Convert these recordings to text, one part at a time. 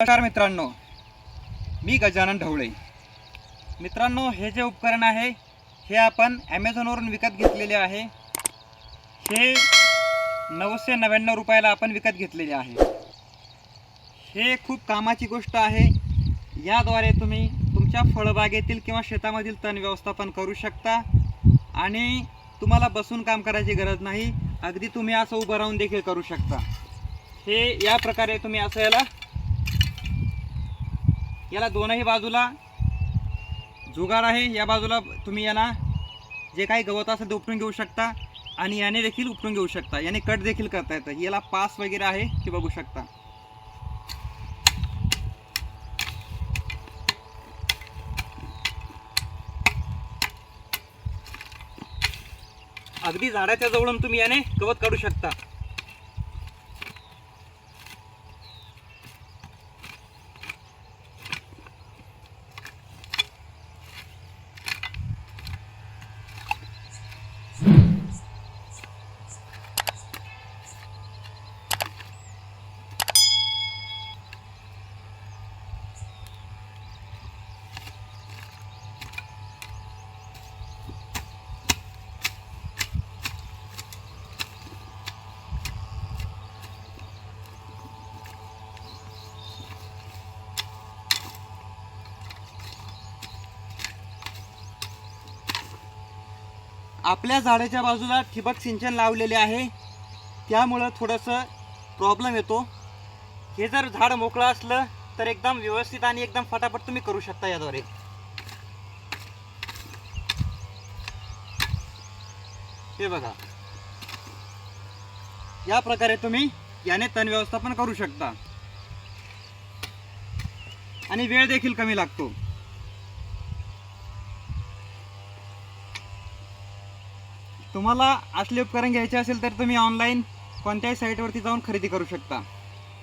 नमस्कार मित्रांनो मी गजानन ढवळे. मित्रांनो हे जे उपकरण आहे हे आपण ॲमेझॉनवरून विकत घेतलेले आहे. हे नऊशे नव्याण्णव रुपयाला आपण विकत घेतलेले आहे. हे खूप कामाची गोष्ट आहे. याद्वारे तुम्ही तुमच्या फळबागेतील किंवा शेतामधील तण व्यवस्थापन करू शकता आणि तुम्हाला बसून काम करायची गरज नाही. अगदी तुम्ही असं उभं राहून देखील करू शकता. हे या प्रकारे तुम्ही असं याला याला दोनही बाजूला जुगार आहे. या बाजूला तुम्ही यांना जे काही गवत असेल ते उपटून घेऊ शकता आणि याने देखील उपटून घेऊ शकता. याने कट देखील करता येतं. याला पास वगैरे आहे ते बघू शकता. अगदी झाडाच्या जवळून तुम्ही याने गवत काढू शकता. आपल्या झाडाच्या बाजूला ठिबक सिंचन लावलेले आहे. त्यामुळं थोडंसं प्रॉब्लेम येतो. हे जर झाड मोकळं असलं तर एकदम व्यवस्थित आणि एकदम फटाफट तुम्ही करू शकता याद्वारे. हे बघा. या प्रकारे तुम्ही याने तण व्यवस्थापन करू शकता. आणि वेळ देखील कमी लागतो. तुम्हाला असले उपकरण घ्यायचे असेल तर तुम्ही ऑनलाईन कोणत्याही साईटवरती जाऊन खरेदी करू शकता.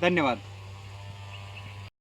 धन्यवाद.